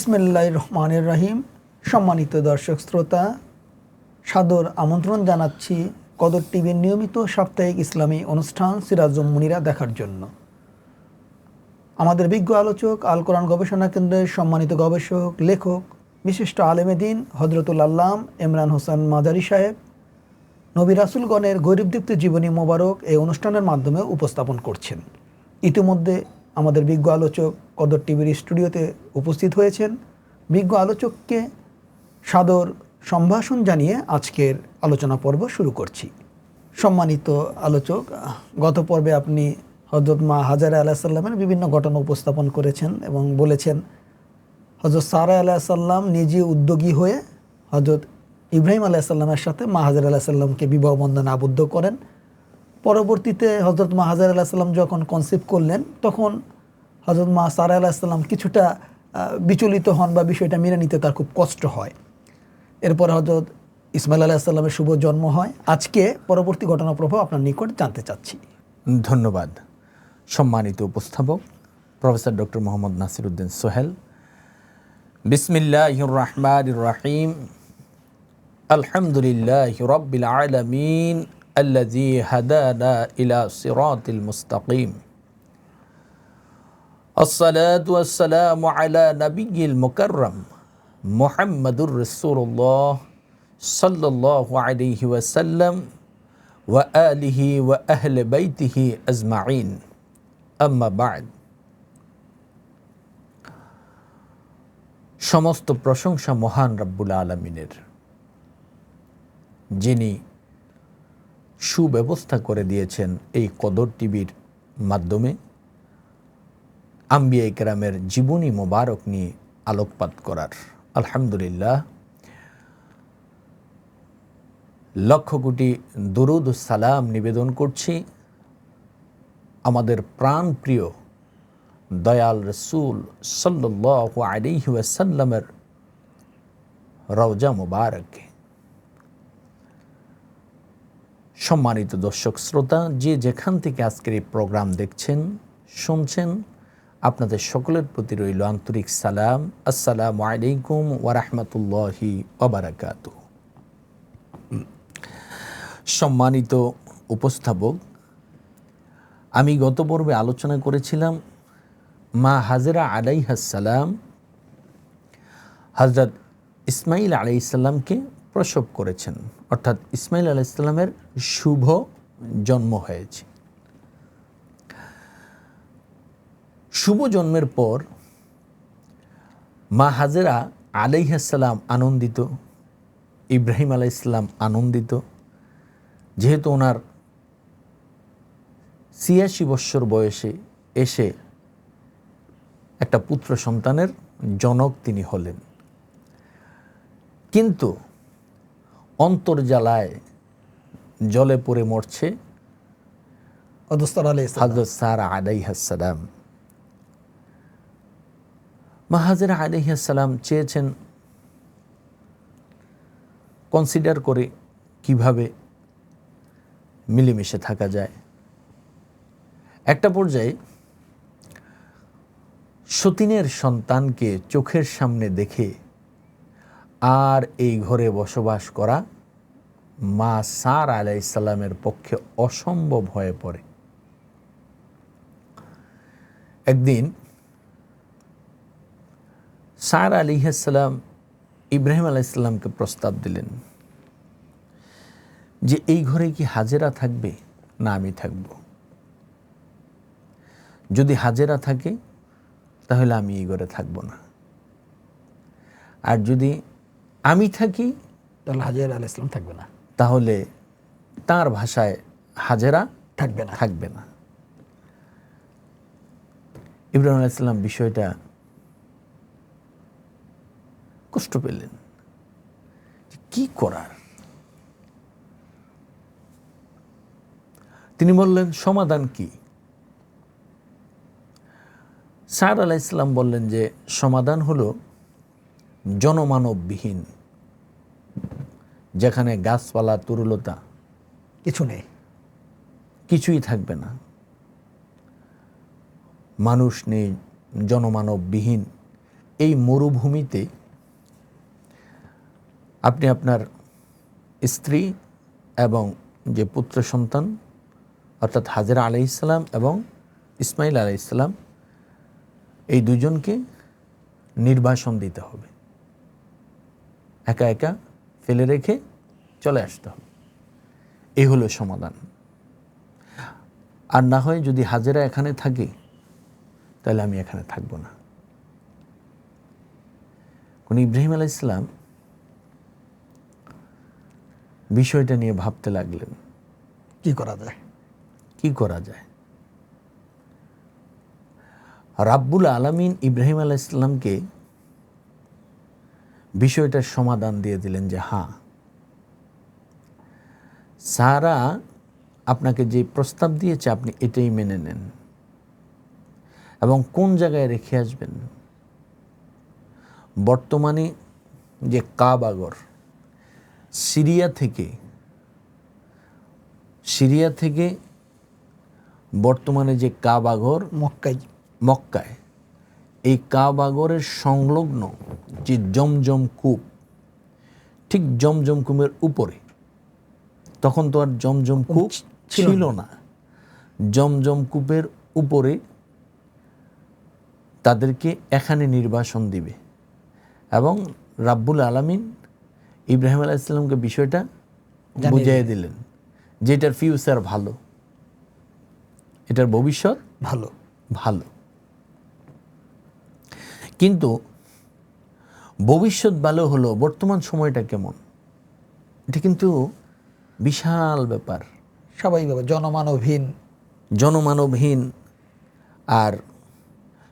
বিসমিল্লাহ রহমানের রাহিম। সম্মানিত দর্শক শ্রোতা, সাদর আমন্ত্রণ জানাচ্ছি কদর টিভির নিয়মিত সাপ্তাহিক ইসলামী অনুষ্ঠান সিরাজুম মুনিরা দেখার জন্য। আমাদের বিজ্ঞ আলোচক, আল কোরআন গবেষণা কেন্দ্রের সম্মানিত গবেষক, লেখক, বিশিষ্ট আলেমেদিন হজরতুল আল্লাম ইমরান হোসেন মাজারি সাহেব, নবী রাসুলগণের গরিবদীপ্ত জীবনী মোবারক এই অনুষ্ঠানের মাধ্যমে উপস্থাপন করছেন। ইতিমধ্যে আমাদের বিজ্ঞ আলোচক কদর টিভির স্টুডিওতে উপস্থিত হয়েছেন বিজ্ঞ আলোচককে সাদর সম্ভাষণ জানিয়ে আজকের আলোচনা পর্ব শুরু করছি। সম্মানিত আলোচক, গত পর্বে আপনি হজরত মা হাজারা আলাহিসাল্লামের বিভিন্ন ঘটনা উপস্থাপন করেছেন এবং বলেছেন হজরত সারা আলাহিসাল্লাম নিজে উদ্যোগী হয়ে হজরত ইব্রাহিম আলাহিসাল্লামের সাথে মা হাজার আলাহিসাল্লামকে বিবাহ বন্ধনে আবদ্ধ করেন। পরবর্তীতে হজরত মা হাজার আলাহিসাল্লাম যখন কনসেপ্ট করলেন, তখন হজরত মা সারা আলাহিসাল্লাম কিছুটা বিচলিত হন বা বিষয়টা মেনে নিতে তার খুব কষ্ট হয়। এরপর হজরত ইসমাইল আলাহিসাল্লামের শুভ জন্ম হয়। আজকে পরবর্তী ঘটনা প্রভাব আপনার নিকট জানতে চাচ্ছি। ধন্যবাদ। সম্মানিত উপস্থাপক, প্রফেসর ডক্টর মোহাম্মদ নাসির উদ্দিন সোহেল। বিসমিল্লাহ রহমান রাহিম। আলহামদুলিল্লাহ রবিল আলমিন আল্লাজি হাদানা ইলা সিরাতিল মুস্তাকিম। ওয়াসাল্লাম ওয়া আলিহি ওয়া আহলে সমস্ত প্রশংসা মহান রব্বুল আলমিনের, যিনি সুব্যবস্থা করে দিয়েছেন এই কদর টিভির মাধ্যমে। আম্বিয়া ইকরামের জীবনী মোবারক নিয়ে আলোকপাত করার। আলহামদুলিল্লাহ। লক্ষ কোটি দরুদ সালাম নিবেদন করছি। আমাদের প্রাণ প্রিয় দয়াল রসুল সাল্লাহ আলিহি ওয়াসাল্লামের রওজা মুবারকে। সম্মানিত দর্শক, শ্রোতা, যে যেখান থেকে আজকের এই প্রোগ্রাম দেখছেন, শুনছেন আপনাদের সকলের প্রতি রইল আন্তরিক সালাম। আসসালামু আলাইকুম ওয়ারাহমাতুল্লাহি ওবারাকাতুহ সম্মানিত উপস্থাপক, আমি গত পর্বে আলোচনা করেছিলাম মা হাজরা আলাইহাসালাম হজরত ইসমাইল আলাইসাল্লামকে প্রসব করেছেন। অর্থাৎ ইসমাইল আলাইসাল্লামের শুভ জন্ম হয়েছে। শুভ জন্মের পর মা হাজেরা আলাইহাসাল্লাম আনন্দিত ইব্রাহিম আলাই ইসলাম আনন্দিত। যেহেতু ওনার ছিয়াশি বৎসর বয়সে এসে একটা পুত্র সন্তানের জনক তিনি হলেন। কিন্তু অন্তর্জালায় জলে পড়ে মরছে হজরত সারা আলাইহাসালাম মাহাজের আলাইহাসালাম চেয়েছেন কনসিডার করে কীভাবে মিলেমিশে থাকা যায়। একটা পর্যায়ে সতীনের সন্তানকে চোখের সামনে দেখে আর এই ঘরে বসবাস করা মা সার আলাইসাল্লামের পক্ষে অসম্ভব হয়ে পড়ে। একদিন সার আলিহাসাল্লাম ইব্রাহিম আলাইসাল্লামকে প্রস্তাব দিলেন যে এই ঘরে কি হাজেরা থাকবে? না আমি থাকব। যদি হাজেরা থাকে তাহলে আমি এই ঘরে থাকব না। আর যদি আমি থাকি তাহলে হাজেরা আলাহ ইসলাম থাকবে না। তাহলে তার ভাষায় হাজেরা থাকবে না। থাকবে না। ইব্রাহিম আলাইসাল্লাম বিষয়টা কষ্ট পেলেন? কি করার? তিনি বললেন, সমাধান কি? সার আলাইসাল্লাম বললেন যে, সমাধান হলো জনমানববিহীন, যেখানে গাছপালা, তরুলতা কিছু নেই, কিছুই থাকবে না। মানুষ নেই, জনমানববিহীন, এই মরুভূমিতে আপনি আপনার স্ত্রী এবং যে পুত্র সন্তান, অর্থাৎ হাজরা আলাই ইসলাম এবং ইসমাইল আলাই ইসলাম এই দুজনকে নির্বাসন দিতে হবে। একা একা ফেলে রেখে চলে আসতে হবে। এই হলো সমাধান। আর না হয় যদি হাজেরা এখানে থাকে, তাহলে আমি এখানে থাকব না। কোন ইব্রাহিম আলাহ ইসলাম বিষয়টা নিয়ে ভাবতে লাগলেন। কি করা যায়? কি করা যায়? রাব্বুল আলামিন ইব্রাহিম আলাহ ইসলামকে বিষয়টার সমাধান দিয়ে দিলেন যে হ্যাঁ সারা আপনাকে যে প্রস্তাব দিয়েছে আপনি এটাই মেনে নেন এবং কোন জায়গায় রেখে আসবেন? বর্তমানে যে কাবাগর সিরিয়া থেকে সিরিয়া থেকে বর্তমানে যে কাবাগর মক্কাই মক্কায় এই কাবাগরের সংলগ্ন যে জমজম কূপ ঠিক জমজম কূপের উপরে তখন তো আর জমজম কূপ ছিল ছিল না। জমজম কূপের উপরে তাদেরকে এখানে নির্বাসন দিবে এবং রাব্বুল আলামিন ইব্রাহিম আলাহ ইসলামকে বিষয়টা বুঝিয়ে দিলেন। যে এটার ফিউচার ভালো। এটার ভবিষ্যৎ ভালো। ভালো। কিন্তু ভবিষ্যৎ ভালো হলো বর্তমান সময়টা কেমন? এটা কিন্তু বিশাল ব্যাপার। স্বাভাবিকভাবে জনমানবহীন। জনমানবহীন আর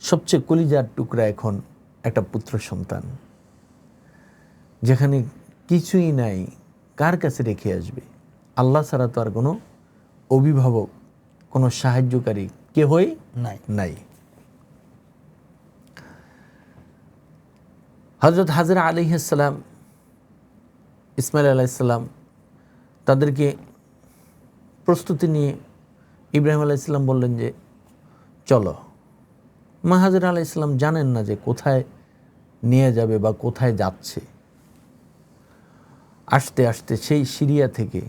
সবচেয়ে কলিজার টুকরা এখন একটা পুত্র সন্তান। যেখানে কিছুই নাই কার কাছে রেখে আসবে? আল্লাহ ছাড়া তো আর কোনো অভিভাবক কোনো সাহায্যকারী কেহই নাই। নাই। হজরত হাজরা আলিহাসাল্লাম ইসমাইল আলাইসাল্লাম তাদেরকে প্রস্তুতি নিয়ে ইব্রাহিম আলাইসাল্লাম বললেন যে চলো। মা হাজরা আলাইসাল্লাম জানেন না যে কোথায় নিয়ে যাবে বা কোথায় যাচ্ছে। আসতে আসতে সেই সিরিয়া থেকে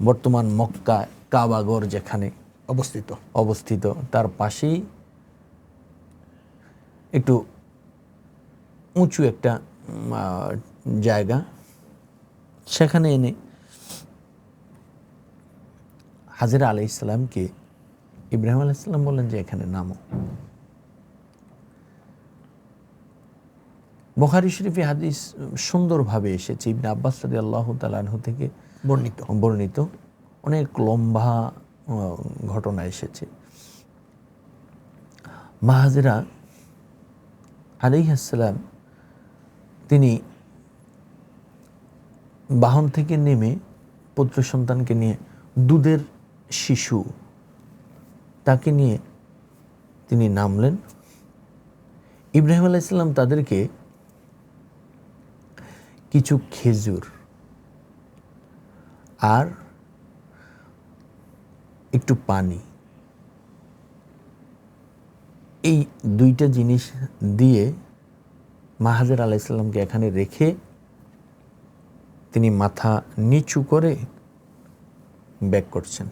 বর্তমান মক্কা কাবাগর যেখানে অবস্থিত। অবস্থিত তার পাশেই একটু উঁচু একটা জায়গা। সেখানে এনে হাজিরা আলি ইসলামকে ইব্রাহিম আলাহ ইসলাম বললেন যে এখানে নামো। বখারি শরীফে হাদিস সুন্দরভাবে এসেছে। ইবনে আব্বাস সাদি আল্লাহ তালাহ থেকে বর্ণিত। বর্ণিত। অনেক লম্বা ঘটনা এসেছে। মাহাজেরা আলিহাসাল্লাম তিনি বাহন থেকে নেমে পুত্র সন্তানকে নিয়ে দুধের শিশু তাকে নিয়ে তিনি নামলেন। ইব্রাহিম আলাইসাল্লাম তাদেরকে কিছু খেজুর। আর একটু পানি। এই দুইটা জিনিস দিয়ে মাহাজের আলাইসাল্লামকে এখানে রেখে তিনি মাথা নিচু করে ব্যাক করছেন।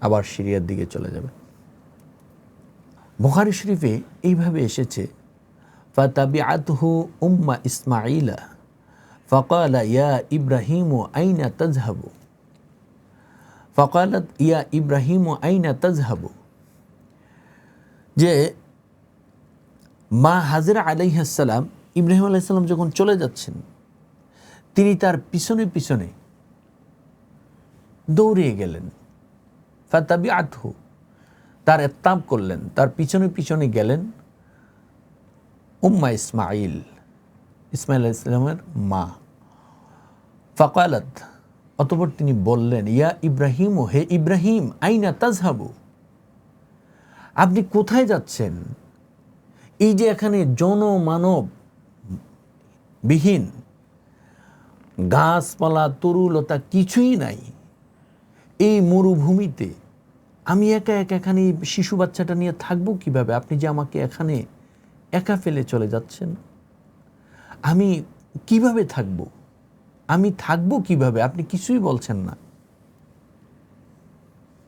আবার সিরিয়ার দিকে চলে যাবে বুখারি শরীফে এইভাবে এসেছে ফাতাবি আতহু উম্মা ইসমাইলা فَقَالَ يَا إِبْرَاهِيمُ أَيْنَ تَذْهَبُ فقالت ইয়া ইব্রাহিম আইনা তাজহাবু যে মা হাজরা আলাইহাসাল্লাম ইব্রাহিম আলাইসাল্লাম যখন চলে যাচ্ছেন তিনি তার পিছনে পিছনে দৌড়িয়ে গেলেন ফাতাবি আতহু তার এত্তাব করলেন তার পিছনে পিছনে গেলেন উম্মা ইসমাইল ইসমাইল ইসলামের মা। ফাকালাত, অতপর তিনি বললেন, ইয়া ইব্রাহিম ও হে ইব্রাহিম, আইনা তাজহাবু? আপনি কোথায় যাচ্ছেন? এই যে এখানে জনমানব বিহীন, গাছপালা, তরুলতা কিছুই নাই। এই মরুভূমিতে আমি একা একা এখানে শিশু বাচ্চাটা নিয়ে থাকব কীভাবে? আপনি যে আমাকে এখানে একা ফেলে চলে যাচ্ছেন। আমি কীভাবে থাকব? আমি থাকব কীভাবে? আপনি কিছুই বলছেন না।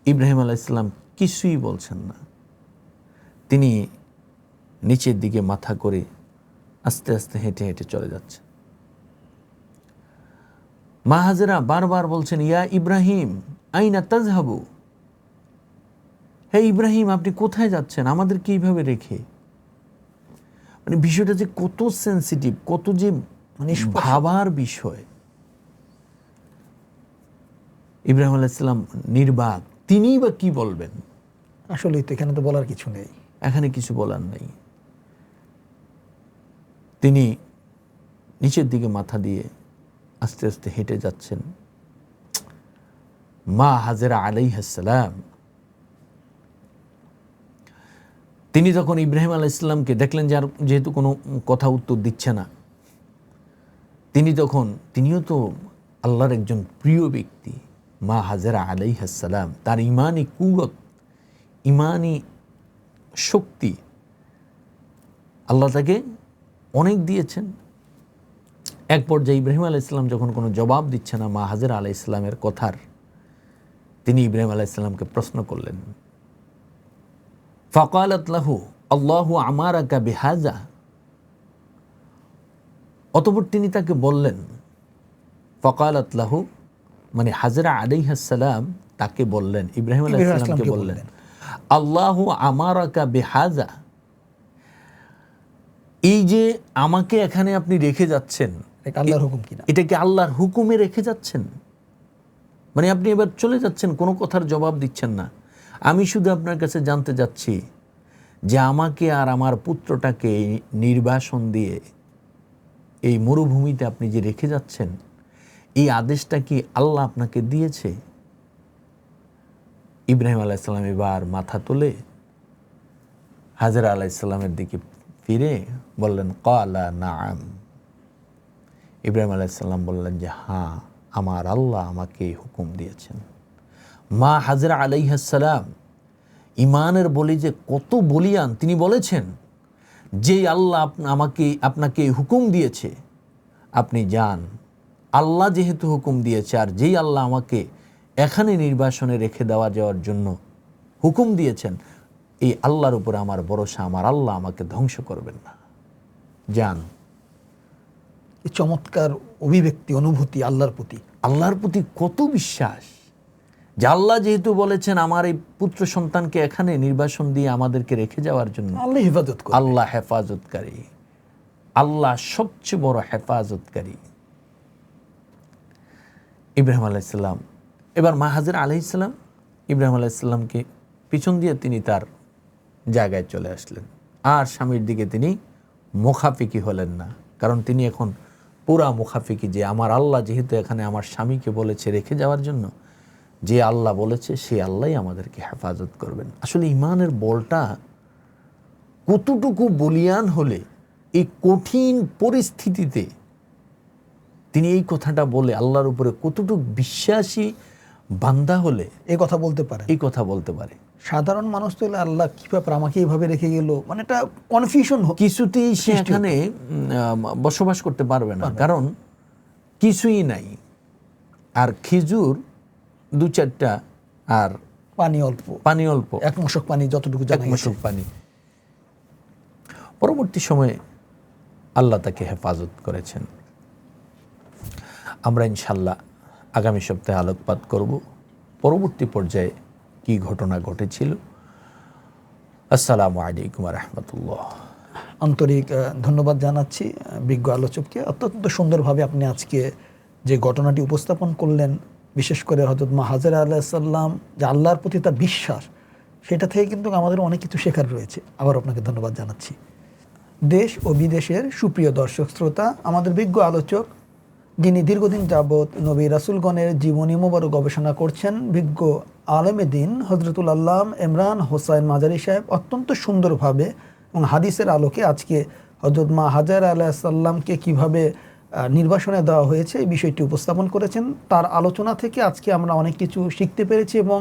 ইব্রাহিম আলাইসাল্লাম কিছুই বলছেন না। তিনি নিচের দিকে মাথা করে আস্তে আস্তে হেঁটে হেঁটে চলে যাচ্ছেন। মা হাজেরা বারবার বলছেন, ইয়া ইব্রাহিম, আইনা তাজহাবু? হে ইব্রাহিম, আপনি কোথায় যাচ্ছেন? আমাদেরকে এইভাবে রেখে। মানে বিষয়টা যে কত সেন্সিটিভ কত যে মানে ভাবার বিষয়। ইব্রাহিম আলাইসাল্লাম নির্বাক তিনিই বা কি বলবেন? আসলে তো এখানে তো বলার কিছু নেই। এখানে কিছু বলার নেই। তিনি নিচের দিকে মাথা দিয়ে আস্তে আস্তে হেঁটে যাচ্ছেন। মা হাজেরা আলাইহাসালাম তিনি যখন ইব্রাহিম আলাহ ইসলামকে দেখলেন যে আর যেহেতু কোনো কথা উত্তর দিচ্ছে না, তিনি তখন তিনিও তো আল্লাহর একজন প্রিয় ব্যক্তি, মা হাজেরা আলাইহাসালাম তার ইমানি কুগত ইমানি শক্তি আল্লাহ তাকে অনেক দিয়েছেন। এক পর্যায়ে ইব্রাহিম আলাহ ইসলাম যখন কোনো জবাব দিচ্ছে না মা হাজের আলাহ ইসলামের কথার, তিনি ইব্রাহিম আলাহ ইসলামকে প্রশ্ন করলেন ফকালত লাহু আল্লাহু আমার আকা বেহাজা। অতপর তিনি তাকে বললেন ফকালত লাহু মানে হাজরা আলাইহাসালাম তাকে বললেন ইব্রাহিম আলাহ ইব্রাহিম ইসলামকে আলাইহিসসালামকে বললেন আল্লাহু আমার আকা বেহাজা। এই যে আমাকে এখানে আপনি রেখে যাচ্ছেন এটা আল্লাহর হুকুম কিনা? এটা কি আল্লাহর হুকুমে রেখে যাচ্ছেন? মানে আপনি এবার চলে যাচ্ছেন কোনো কথার জবাব দিচ্ছেন না। আমি শুধু আপনার কাছে জানতে যাচ্ছি যে আমাকে আর আমার পুত্রটাকে নির্বাসন দিয়ে এই মরুভূমিতে আপনি যে রেখে যাচ্ছেন, এই আদেশটা কি আল্লাহ আপনাকে দিয়েছে? ইব্রাহিম আলাইসাল্লাম এবার মাথা তুলে হাজরা আলাইসাল্লামের দিকে ফিরে বললেন কলা নাম ইব্রাহিম আলাইসাল্লাম বললেন যে হ্যাঁ আমার আল্লাহ আমাকে হুকুম দিয়েছেন। মা হাজরা আলাইহাসালাম ইমানের বলি যে কত বলিয়ান তিনি বলেছেন যে আল্লাহ আমাকে আপনাকে হুকুম দিয়েছে আপনি যান। আল্লাহ যেহেতু হুকুম দিয়েছে আর যেই আল্লাহ আমাকে এখানে নির্বাসনে রেখে দেওয়া যাওয়ার জন্য হুকুম দিয়েছেন এই আল্লাহর উপরে আমার ভরসা আমার আল্লাহ আমাকে ধ্বংস করবেন না। যান। এই চমৎকার অভিব্যক্তি অনুভূতি আল্লাহর প্রতি। আল্লাহর প্রতি কত বিশ্বাস। আল্লাহ যেহেতু বলেছেন আমার এই পুত্র সন্তানকে এখানে নির্বাসন দিয়ে আমাদেরকে রেখে যাওয়ার জন্য আল্লাহ হেফাজত আল্লাহ হেফাজতকারী। আল্লাহ সবচেয়ে বড় হেফাজতকারী। ইব্রাহিম আলাইসাল্লাম এবার মাহাজির আলাইসাল্লাম ইব্রাহিম আলাইসাল্লামকে পিছন দিয়ে তিনি তার জায়গায় চলে আসলেন। আর স্বামীর দিকে তিনি মুখাফিকি হলেন না কারণ তিনি এখন পুরা মুখাফিকি যে আমার আল্লাহ যেহেতু এখানে আমার স্বামীকে বলেছে রেখে যাওয়ার জন্য যে আল্লাহ বলেছে সে আল্লাহই আমাদেরকে হেফাজত করবেন। আসলে ইমানের বলটা কতটুকু বলিয়ান হলে এই কঠিন পরিস্থিতিতে তিনি এই কথাটা বলে আল্লাহর উপরে কতটুকু বিশ্বাসী বান্দা হলে এই কথা বলতে পারে। এই কথা বলতে পারে। সাধারণ মানুষ তো হলে আল্লাহ কি ব্যাপার আমাকে এইভাবে রেখে গেল? মানে এটা কনফিউশন কিছুতেই সে এখানে বসবাস করতে পারবে না। কারণ কিছুই নাই। আর খেজুর দু চারটা আর পানি অল্প। পানি অল্প। এক মশক পানি যতটুকু এক মশক পানি। পরবর্তী সময়ে আল্লাহ তাকে হেফাজত করেছেন। আমরা ইনশাল্লাহ আগামী সপ্তাহে আলোকপাত করব। পরবর্তী পর্যায়ে কি ঘটনা ঘটেছিল? আসসালামু আলাইকুম রহমতুল্লাহ। আন্তরিক ধন্যবাদ জানাচ্ছি বিজ্ঞ আলোচককে। অত্যন্ত সুন্দরভাবে আপনি আজকে যে ঘটনাটি উপস্থাপন করলেন বিশেষ করে হজরত মা হাজার আল্লাহ যে আল্লাহর প্রতি তার বিশ্বাস, সেটা থেকে কিন্তু আমাদের অনেক কিছু শেখার রয়েছে। আবার আপনাকে ধন্যবাদ জানাচ্ছি। দেশ ও বিদেশের সুপ্রিয় দর্শক, শ্রোতা, আমাদের বিজ্ঞ আলোচক, যিনি দীর্ঘদিন যাবৎ নবী রাসুলগণের জীবনী মোবারক গবেষণা করছেন, বিজ্ঞ আলেমে দিন হজরতুল আল্লাম ইমরান হোসাইন মাজারি সাহেব অত্যন্ত সুন্দরভাবে এবং হাদিসের আলোকে আজকে হজরত মা হাজার আলাহ সাল্লামকে কীভাবে নির্বাসনে দেওয়া হয়েছে, এই বিষয়টি উপস্থাপন করেছেন। তার আলোচনা থেকে আজকে আমরা অনেক কিছু শিখতে পেরেছি এবং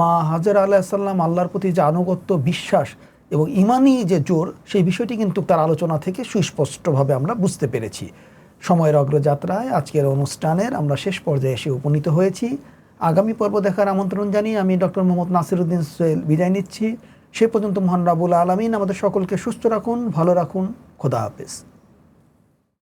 মা হাজার আলাহ সাল্লাম আল্লাহর প্রতি যে আনুগত্য, বিশ্বাস এবং ইমানি যে জোর, সেই বিষয়টি কিন্তু তার আলোচনা থেকে সুস্পষ্টভাবে আমরা বুঝতে পেরেছি। সময়ের অগ্রযাত্রায় আজকের অনুষ্ঠানের আমরা শেষ পর্যায়ে এসে উপনীত হয়েছি। আগামী পর্ব দেখার আমন্ত্রণ জানিয়ে আমি ডক্টর মোহাম্মদ নাসিরুদ্দিন সোহেল বিদায় নিচ্ছি। সে পর্যন্ত মহান রাবুল আলমিন আমাদের সকলকে সুস্থ রাখুন, ভালো রাখুন। খোদা হাফেজ।